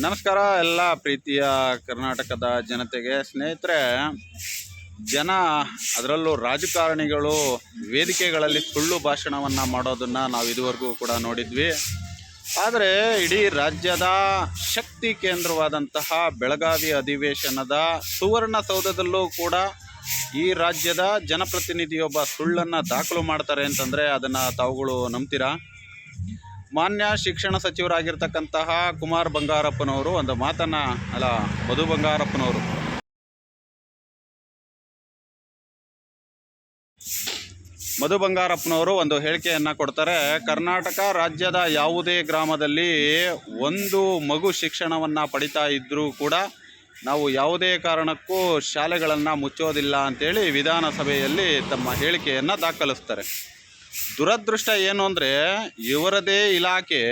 ನಮಸ್ಕಾರ ಎಲ್ಲ ಪ್ರೀತಿಯ ಕರ್ನಾಟಕದ ಜನತೆಗೆ ಸ್ನೇಹಿತರೆ, ಜನ ಅದರಲ್ಲೂ ರಾಜಕಾರಣಿಗಳು ವೇದಿಕೆಗಳಲ್ಲಿ ಸುಳ್ಳು ಭಾಷಣವನ್ನು ಮಾಡೋದನ್ನು ನಾವು ಇದುವರೆಗೂ ಕೂಡ ನೋಡಿದ್ವಿ. ಆದರೆ ಇಡೀ ರಾಜ್ಯದ ಶಕ್ತಿ ಕೇಂದ್ರವಾದಂತಹ ಬೆಳಗಾವಿ ಅಧಿವೇಶನದ ಸುವರ್ಣಸೌಧದಲ್ಲೂ ಕೂಡ ಈ ರಾಜ್ಯದ ಜನಪ್ರತಿನಿಧಿಯೊಬ್ಬ ಸುಳ್ಳನ್ನು ದಾಖಲು ಮಾಡ್ತಾರೆ ಅಂತಂದರೆ ಅದನ್ನು ತಾವುಗಳು ನಂಬ್ತೀರಾ? ಮಾನ್ಯ ಶಿಕ್ಷಣ ಸಚಿವರಾಗಿರ್ತಕ್ಕಂತಹ ಕುಮಾರ್ ಬಂಗಾರಪ್ಪನವರು ಒಂದು ಮಾತನ್ನ, ಅಲ್ಲ, ಮಧು ಬಂಗಾರಪ್ಪನವರು. ಮಧು ಬಂಗಾರಪ್ಪನವರು ಒಂದು ಹೇಳಿಕೆಯನ್ನ ಕೊಡ್ತಾರೆ. ಕರ್ನಾಟಕ ರಾಜ್ಯದ ಯಾವುದೇ ಗ್ರಾಮದಲ್ಲಿ ಒಂದು ಮಗು ಶಿಕ್ಷಣವನ್ನ ಪಡಿತಾ ಇದ್ರೂ ಕೂಡ ನಾವು ಯಾವುದೇ ಕಾರಣಕ್ಕೂ ಶಾಲೆಗಳನ್ನು ಮುಚ್ಚೋದಿಲ್ಲ ಅಂತೇಳಿ ವಿಧಾನಸಭೆಯಲ್ಲಿ ತಮ್ಮ ಹೇಳಿಕೆಯನ್ನು ದಾಖಲಿಸ್ತಾರೆ. ದುರದೃಷ್ಟ ಏನು ಅಂದರೆ ಇವರದೇ ಇಲಾಖೆ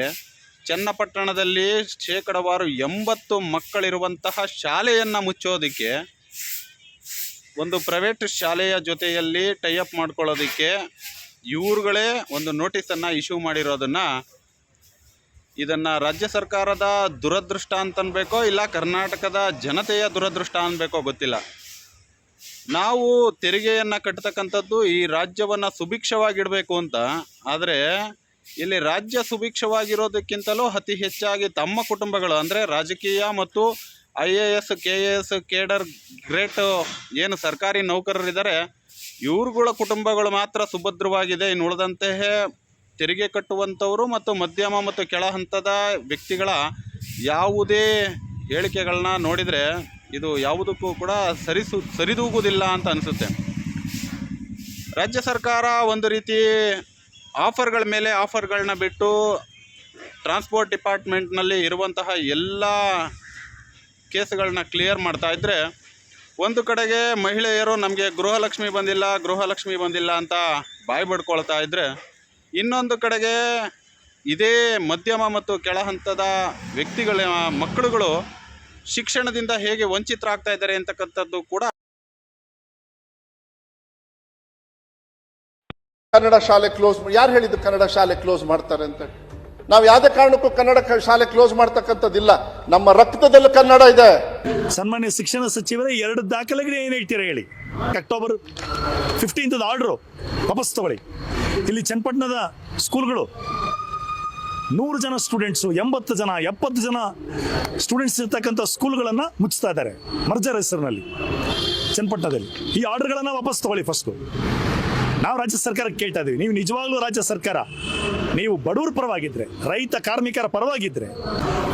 ಚನ್ನಪಟ್ಟಣದಲ್ಲಿ ಶೇಕಡವಾರು ಎಂಬತ್ತು ಮಕ್ಕಳಿರುವಂತಹ ಶಾಲೆಯನ್ನು ಮುಚ್ಚೋದಕ್ಕೆ, ಒಂದು ಪ್ರೈವೇಟ್ ಶಾಲೆಯ ಜೊತೆಯಲ್ಲಿ ಟೈಅಪ್ ಮಾಡ್ಕೊಳ್ಳೋದಕ್ಕೆ ಇವ್ರುಗಳೇ ಒಂದು ನೋಟಿಸನ್ನು ಇಶ್ಯೂ ಮಾಡಿರೋದನ್ನು ಇದನ್ನು ರಾಜ್ಯ ಸರ್ಕಾರದ ದುರದೃಷ್ಟ ಅಂತ ಅನ್ಬೇಕೋ ಇಲ್ಲ ಕರ್ನಾಟಕದ ಜನತೆಯ ದುರದೃಷ್ಟ ಅನ್ಬೇಕೋ ಗೊತ್ತಿಲ್ಲ. ನಾವು ತೆರಿಗೆಯನ್ನು ಕಟ್ಟತಕ್ಕಂಥದ್ದು ಈ ರಾಜ್ಯವನ್ನು ಸುಭಿಕ್ಷವಾಗಿಡಬೇಕು ಅಂತ. ಆದರೆ ಇಲ್ಲಿ ರಾಜ್ಯ ಸುಭಿಕ್ಷವಾಗಿರೋದಕ್ಕಿಂತಲೂ ಅತಿ ಹೆಚ್ಚಾಗಿ ತಮ್ಮ ಕುಟುಂಬಗಳು, ಅಂದರೆ ರಾಜಕೀಯ ಮತ್ತು I A S, K A S, cadre, great ಏನು ಸರ್ಕಾರಿ ನೌಕರರಿದ್ದಾರೆ, ಇವ್ರುಗಳ ಕುಟುಂಬಗಳು ಮಾತ್ರ ಸುಭದ್ರವಾಗಿದೆ. ಇನ್ನು ಉಳಿದಂತೆಯೇ ತೆರಿಗೆ ಕಟ್ಟುವಂಥವರು ಮತ್ತು ಮಧ್ಯಮ ಮತ್ತು ಕೆಳ ಹಂತದ ವ್ಯಕ್ತಿಗಳ ಯಾವುದೇ ಹೇಳಿಕೆಗಳನ್ನ ನೋಡಿದರೆ ಇದು ಯಾವುದಕ್ಕೂ ಕೂಡ ಸರಿಸು ಸರಿದೂಗುವುದಿಲ್ಲ ಅಂತ ಅನಿಸುತ್ತೆ. ರಾಜ್ಯ ಸರ್ಕಾರ ಒಂದು ರೀತಿ ಆಫರ್ಗಳ ಮೇಲೆ ಆಫರ್ಗಳನ್ನ ಬಿಟ್ಟು ಟ್ರಾನ್ಸ್ಪೋರ್ಟ್ ಡಿಪಾರ್ಟ್ಮೆಂಟ್ನಲ್ಲಿ ಇರುವಂತಹ ಎಲ್ಲ ಕೇಸ್ಗಳನ್ನ ಕ್ಲಿಯರ್ ಮಾಡ್ತಾ ಇದ್ದರೆ ಒಂದು ಕಡೆಗೆ ಮಹಿಳೆಯರು ನಮಗೆ ಗೃಹಲಕ್ಷ್ಮಿ ಬಂದಿಲ್ಲ ಗೃಹಲಕ್ಷ್ಮಿ ಬಂದಿಲ್ಲ ಅಂತ ಬಾಯಿ ಬಡ್ಕೊಳ್ತಾ ಇದ್ದರೆ ಇನ್ನೊಂದು ಕಡೆಗೆ ಇದೇ ಮಧ್ಯಮ ಮತ್ತು ಕೆಳ ಹಂತದ ವ್ಯಕ್ತಿಗಳ ಮಕ್ಕಳುಗಳು ಶಿಕ್ಷಣದಿಂದ ಹೇಗೆ ವಂಚಿತರಾಗ್ತಾ ಇದ್ದಾರೆ ಅಂತಕ್ಕಂಥದ್ದು ಕೂಡ ಕನ್ನಡ ಶಾಲೆ ಕ್ಲೋಸ್ ಯಾರು ಹೇಳಿದ್ದು ಕನ್ನಡ ಶಾಲೆ ಕ್ಲೋಸ್ ಮಾಡ್ತಾರೆ ಅಂತ? ನಾವು ಯಾವುದೇ ಕಾರಣಕ್ಕೂ ಕನ್ನಡ ಶಾಲೆ ಕ್ಲೋಸ್ ಮಾಡ್ತಕ್ಕಂಥದ್ದಿಲ್ಲ. ನಮ್ಮ ರಕ್ತದಲ್ಲಿ ಕನ್ನಡ ಇದೆ. ಸನ್ಮಾನ್ಯ ಶಿಕ್ಷಣ ಸಚಿವರೇ ಎರಡು ದಾಖಲೆಗೆ ಏನು ಹೇಳ್ತೀರಾ ಹೇಳಿ? ಅಕ್ಟೋಬರ್ ಫಿಫ್ಟೀನ್ತ್ ಆರ್ಡ್ರು ವಾಪಸ್ ತಗೊಳ್ಳಿ. ಇಲ್ಲಿ ಚನ್ನಪಟ್ಟಣದ ಸ್ಕೂಲ್ಗಳು ನೂರು ಜನ ಸ್ಟೂಡೆಂಟ್ಸು ಎಂಬತ್ತು ಜನ, ಎಪ್ಪತ್ತು ಜನ ಸ್ಟೂಡೆಂಟ್ಸ್ ಇರ್ತಕ್ಕಂಥ ಸ್ಕೂಲ್ಗಳನ್ನು ಮುಚ್ತಾ ಇದ್ದಾರೆ, ಮರ್ಜರ್ ಹೆಸರಿನಲ್ಲಿ, ಚನ್ನಪಟ್ಟಣದಲ್ಲಿ. ಈ ಆರ್ಡರ್ಗಳನ್ನು ವಾಪಸ್ ತಗೊಳ್ಳಿ ಫಸ್ಟು ನಾವು ರಾಜ್ಯ ಸರ್ಕಾರಕ್ಕೆ ಕೇಳ್ತಾ ಇದ್ದೀವಿ ನೀವು ನಿಜವಾಗ್ಲೂ ರಾಜ್ಯ ಸರ್ಕಾರ, ನೀವು ಬಡವರ ಪರವಾಗಿದ್ರೆ, ರೈತ ಕಾರ್ಮಿಕರ ಪರವಾಗಿದ್ರೆ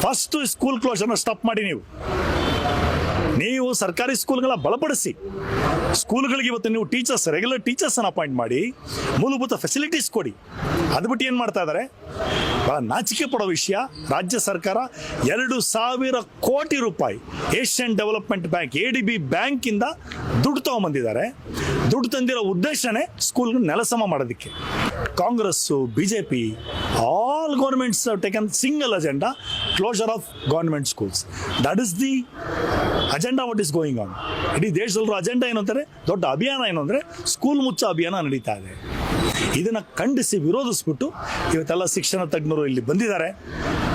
ಫಸ್ಟ್ ಸ್ಕೂಲ್ ಕ್ಲೋಸರ್ನ ಸ್ಟಾಪ್ ಮಾಡಿ ನೀವು. ನೀವು ಸರ್ಕಾರಿ ಸ್ಕೂಲ್ಗಳ ಬಲಪಡಿಸಿ ಸ್ಕೂಲ್ಗಳಿಗೆ ಇವತ್ತು ನೀವು ಟೀಚರ್ಸ್ ರೆಗ್ಯುಲರ್ ಟೀಚರ್ಸನ್ನು ಅಪಾಯಿಂಟ್ ಮಾಡಿ, ಮೂಲಭೂತ ಫೆಸಿಲಿಟೀಸ್ ಕೊಡಿ. ಅದು ಬಿಟ್ಟು ಏನು ಮಾಡ್ತಾ ಇದ್ದಾರೆ ಬಹಳ ನಾಚಿಕೆ ಪಡೋ ವಿಷಯ. ರಾಜ್ಯ ಸರ್ಕಾರ ಎರಡು ಸಾವಿರ ಕೋಟಿ ರೂಪಾಯಿ Asian development bank, A D B ಬ್ಯಾಂಕಿಂದ ದುಡ್ಡು ತಗೊಂಬಂದಿದ್ದಾರೆ. ದುಡ್ಡು ತಂದಿರೋ ಉದ್ದೇಶನೇ ಸ್ಕೂಲ್ ನೆಲಸಮ ಮಾಡೋದಕ್ಕೆ. Congress B J P all governments taken single agenda closure of government schools that is the agenda what is going on ಇಡೀ ದೇಶದಲ್ಲೂ ಅಜೆಂಡಾ ಏನು ಅಂತಾರೆ? ದೊಡ್ಡ ಅಭಿಯಾನ ಏನು ಅಂದರೆ ಸ್ಕೂಲ್ ಮುಚ್ಚೋ ಅಭಿಯಾನ ನಡೀತಾ ಇದೆ. ಇದನ್ನು ಖಂಡಿಸಿ ವಿರೋಧಿಸ್ಬಿಟ್ಟು ಇವತ್ತೆಲ್ಲ ಶಿಕ್ಷಣ ತಜ್ಞರು ಇಲ್ಲಿ ಬಂದಿದ್ದಾರೆ.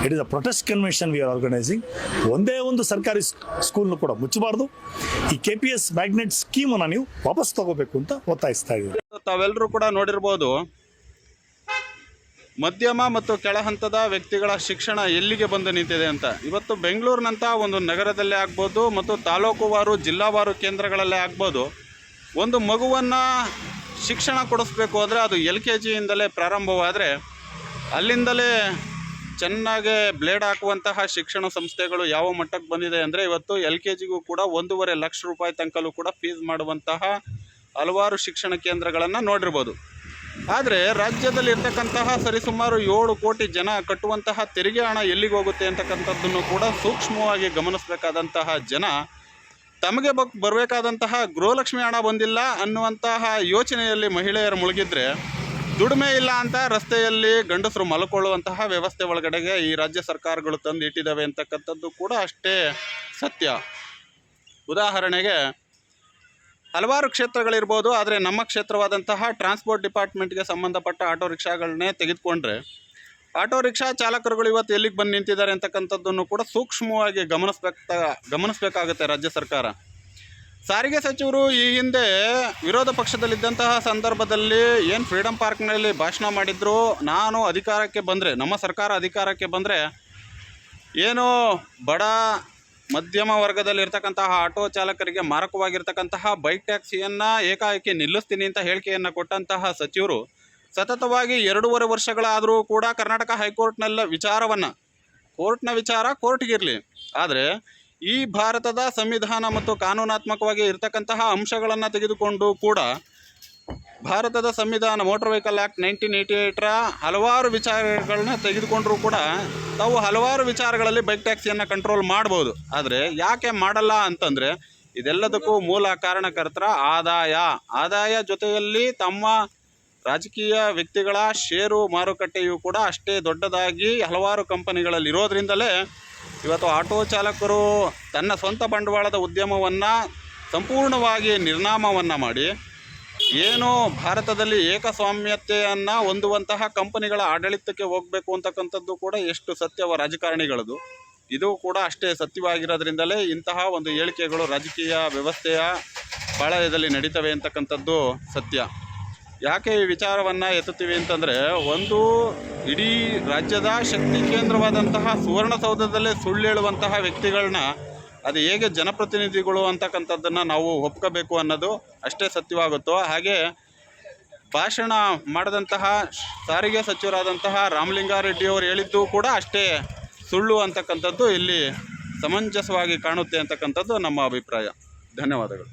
It is a protest convention we are organising ಒಂದೇ ಒಂದು ಸರ್ಕಾರಿ ಸ್ಕೂಲ್ನು ಕೂಡ ಮುಚ್ಚಬಾರ್ದು. ಈ ಕೆ ಪಿ ಎಸ್ ಮ್ಯಾಗ್ನೆಟ್ ಸ್ಕೀಮನ್ನು ನೀವು ವಾಪಸ್ ತಗೋಬೇಕು ಅಂತ ಒತ್ತಾಯಿಸ್ತಾ ಇದ್ದೀವಿ ತಾವೆಲ್ಲರೂ ಕೂಡ ನೋಡಿರ್ಬೋದು ಮಧ್ಯಮ ಮತ್ತು ಕೆಳ ಹಂತದ ವ್ಯಕ್ತಿಗಳ ಶಿಕ್ಷಣ ಎಲ್ಲಿಗೆ ಬಂದು ನಿಂತಿದೆ ಅಂತ. ಇವತ್ತು ಬೆಂಗಳೂರಿನಂಥ ಒಂದು ನಗರದಲ್ಲೇ ಆಗ್ಬೋದು ಮತ್ತು ತಾಲೂಕುವಾರು, ಜಿಲ್ಲಾವಾರು ಕೇಂದ್ರಗಳಲ್ಲೇ ಆಗ್ಬೋದು. ಒಂದು ಮಗುವನ್ನು ಶಿಕ್ಷಣ ಕೊಡಿಸ್ಬೇಕು ಅಂದರೆ ಅದು ಎಲ್ ಕೆ ಜಿಯಿಂದಲೇ ಪ್ರಾರಂಭವಾದರೆ ಅಲ್ಲಿಂದಲೇ ಚೆನ್ನಾಗೆ ಬ್ಲೇಡ್ ಹಾಕುವಂತಹ ಶಿಕ್ಷಣ ಸಂಸ್ಥೆಗಳು ಯಾವ ಮಟ್ಟಕ್ಕೆ ಬಂದಿದೆ ಅಂದರೆ ಇವತ್ತು ಎಲ್ ಕೆ ಜಿಗೂ ಕೂಡ ಒಂದೂವರೆ ಲಕ್ಷ ರೂಪಾಯಿ ತನಕಲೂ ಕೂಡ ಫೀಸ್ ಮಾಡುವಂತಹ ಹಲವಾರು ಶಿಕ್ಷಣ ಕೇಂದ್ರಗಳನ್ನು ನೋಡಿರ್ಬೋದು. ಆದರೆ ರಾಜ್ಯದಲ್ಲಿ ಇರ್ತಕ್ಕಂತಹ ಸರಿಸುಮಾರು ಏಳು ಕೋಟಿ ಜನ ಕಟ್ಟುವಂತಹ ತೆರಿಗೆ ಹಣ ಎಲ್ಲಿಗೆ ಹೋಗುತ್ತೆ ಅಂತಕ್ಕಂಥದ್ದನ್ನು ಕೂಡ ಸೂಕ್ಷ್ಮವಾಗಿ ಗಮನಿಸಬೇಕಾದಂತಹ ಜನ ತಮಗೆ ಬಕ್ ಬರಬೇಕಾದಂತಹ ಗೃಹಲಕ್ಷ್ಮಿ ಹಣ ಬಂದಿಲ್ಲ ಅನ್ನುವಂತಹ ಯೋಚನೆಯಲ್ಲಿ ಮಹಿಳೆಯರು ಮುಳುಗಿದ್ರೆ ದುಡಿಮೆ ಇಲ್ಲ ಅಂತ ರಸ್ತೆಯಲ್ಲಿ ಗಂಡಸರು ಮಲ್ಕೊಳ್ಳುವಂತಹ ವ್ಯವಸ್ಥೆ ಒಳಗಡೆಗೆ ಈ ರಾಜ್ಯ ಸರ್ಕಾರಗಳು ತಂದು ಇಟ್ಟಿದ್ದಾವೆ ಅಂತಕ್ಕಂಥದ್ದು ಕೂಡ ಅಷ್ಟೇ ಸತ್ಯ. ಉದಾಹರಣೆಗೆ ಹಲವಾರು ಕ್ಷೇತ್ರಗಳಿರ್ಬೋದು, ಆದರೆ ನಮ್ಮ ಕ್ಷೇತ್ರವಾದಂತಹ ಟ್ರಾನ್ಸ್ಪೋರ್ಟ್ ಡಿಪಾರ್ಟ್ಮೆಂಟ್ಗೆ ಸಂಬಂಧಪಟ್ಟ ಆಟೋ ರಿಕ್ಷಾಗಳನ್ನೇ ತೆಗೆದುಕೊಂಡ್ರೆ, ಆಟೋ ರಿಕ್ಷಾ ಚಾಲಕರುಗಳು ಇವತ್ತು ಎಲ್ಲಿಗೆ ಬಂದು ನಿಂತಿದ್ದಾರೆ ಅಂತಕ್ಕಂಥದ್ದನ್ನು ಕೂಡ ಸೂಕ್ಷ್ಮವಾಗಿ ಗಮನಿಸ್ಬೇಕ, ಗಮನಿಸಬೇಕಾಗುತ್ತೆ ರಾಜ್ಯ ಸರ್ಕಾರ. ಸಾರಿಗೆ ಸಚಿವರು ಈ ಹಿಂದೆ ವಿರೋಧ ಪಕ್ಷದಲ್ಲಿದ್ದಂತಹ ಸಂದರ್ಭದಲ್ಲಿ ಏನು ಫ್ರೀಡಮ್ ಪಾರ್ಕ್ನಲ್ಲಿ ಭಾಷಣ ಮಾಡಿದ್ರು, ನಾನು ಅಧಿಕಾರಕ್ಕೆ ಬಂದರೆ, ನಮ್ಮ ಸರ್ಕಾರ ಅಧಿಕಾರಕ್ಕೆ ಬಂದರೆ, ಏನು ಬಡ ಮಧ್ಯಮ ವರ್ಗದಲ್ಲಿರ್ತಕ್ಕಂತಹ ಆಟೋ ಚಾಲಕರಿಗೆ ಮಾರಕವಾಗಿರ್ತಕ್ಕಂತಹ ಬೈಕ್ ಟ್ಯಾಕ್ಸಿಯನ್ನು ಏಕಾಏಕಿ ನಿಲ್ಲಿಸ್ತೀನಿ ಅಂತ ಹೇಳಿಕೆಯನ್ನು ಕೊಟ್ಟಂತಹ ಸಚಿವರು ಸತತವಾಗಿ ಎರಡೂವರೆ ವರ್ಷಗಳಾದರೂ ಕೂಡ ಕರ್ನಾಟಕ ಹೈಕೋರ್ಟ್ನಲ್ಲ ವಿಚಾರವನ್ನು, ಕೋರ್ಟ್ನ ವಿಚಾರ ಕೋರ್ಟ್ಗಿರಲಿ ಆದರೆ ಈ ಭಾರತದ ಸಂವಿಧಾನ ಮತ್ತು ಕಾನೂನಾತ್ಮಕವಾಗಿ ಇರತಕ್ಕಂತಹ ಅಂಶಗಳನ್ನು ತೆಗೆದುಕೊಂಡು ಕೂಡ ಭಾರತದ ಸಂವಿಧಾನ motor vehicle act nineteen eighty ಏಯ್ಟರ ಹಲವಾರು ವಿಚಾರಗಳನ್ನ ತೆಗೆದುಕೊಂಡರೂ ಕೂಡ ತಾವು ಹಲವಾರು ವಿಚಾರಗಳಲ್ಲಿ ಬೈಕ್ ಟ್ಯಾಕ್ಸಿಯನ್ನು ಕಂಟ್ರೋಲ್ ಮಾಡ್ಬೋದು. ಆದರೆ ಯಾಕೆ ಮಾಡಲ್ಲ ಅಂತಂದರೆ ಇದೆಲ್ಲದಕ್ಕೂ ಮೂಲ ಕಾರಣಕರ್ತರ ಆದಾಯ. ಆದಾಯ ಜೊತೆಯಲ್ಲಿ ತಮ್ಮ ರಾಜಕೀಯ ವ್ಯಕ್ತಿಗಳ ಷೇರು ಮಾರುಕಟ್ಟೆಯು ಕೂಡ ಅಷ್ಟೇ ದೊಡ್ಡದಾಗಿ ಹಲವಾರು ಕಂಪನಿಗಳಲ್ಲಿ ಇರೋದ್ರಿಂದಲೇ ಇವತ್ತು ಆಟೋ ಚಾಲಕರು ತನ್ನ ಸ್ವಂತ ಬಂಡವಾಳದ ಉದ್ಯಮವನ್ನು ಸಂಪೂರ್ಣವಾಗಿ ನಿರ್ನಾಮವನ್ನು ಮಾಡಿ ಏನು ಭಾರತದಲ್ಲಿ ಏಕಸ್ವಾಮ್ಯತೆಯನ್ನು ಹೊಂದುವಂತಹ ಕಂಪನಿಗಳ ಆಡಳಿತಕ್ಕೆ ಹೋಗಬೇಕು ಅಂತಕ್ಕಂಥದ್ದು ಕೂಡ ಎಷ್ಟು ಸತ್ಯವ ರಾಜಕಾರಣಿಗಳದು. ಇದು ಕೂಡ ಅಷ್ಟೇ ಸತ್ಯವಾಗಿರೋದ್ರಿಂದಲೇ ಇಂತಹ ಒಂದು ಹೇಳಿಕೆಗಳು ರಾಜಕೀಯ ವ್ಯವಸ್ಥೆಯ ಪಾಳಯದಲ್ಲಿ ನಡೀತವೆ ಅಂತಕ್ಕಂಥದ್ದು ಸತ್ಯ. ಯಾಕೆ ಈ ವಿಚಾರವನ್ನು ಎತ್ತುತ್ತೀವಿ ಅಂತಂದರೆ, ಒಂದು ಇಡೀ ರಾಜ್ಯದ ಶಕ್ತಿ ಕೇಂದ್ರವಾದಂತಹ ಸುವರ್ಣಸೌಧದಲ್ಲೇ ಸುಳ್ಳು ಹೇಳುವಂತಹ ವ್ಯಕ್ತಿಗಳನ್ನ ಅದು ಹೇಗೆ ಜನಪ್ರತಿನಿಧಿಗಳು ಅಂತಕ್ಕಂಥದ್ದನ್ನು ನಾವು ಒಪ್ಕೋಬೇಕು ಅನ್ನೋದು ಅಷ್ಟೇ ಸತ್ಯವಾಗುತ್ತೋ? ಹಾಗೆ ಭಾಷಣ ಮಾಡಿದಂತಹ ಸಾರಿಗೆ ಸಚಿವರಾದಂತಹ ರಾಮಲಿಂಗಾರೆಡ್ಡಿ ಅವರು ಹೇಳಿದ್ದು ಕೂಡ ಅಷ್ಟೇ ಸುಳ್ಳು ಅಂತಕ್ಕಂಥದ್ದು ಇಲ್ಲಿ ಸಮಂಜಸವಾಗಿ ಕಾಣುತ್ತೆ ಅಂತಕ್ಕಂಥದ್ದು ನಮ್ಮ ಅಭಿಪ್ರಾಯ. ಧನ್ಯವಾದಗಳು.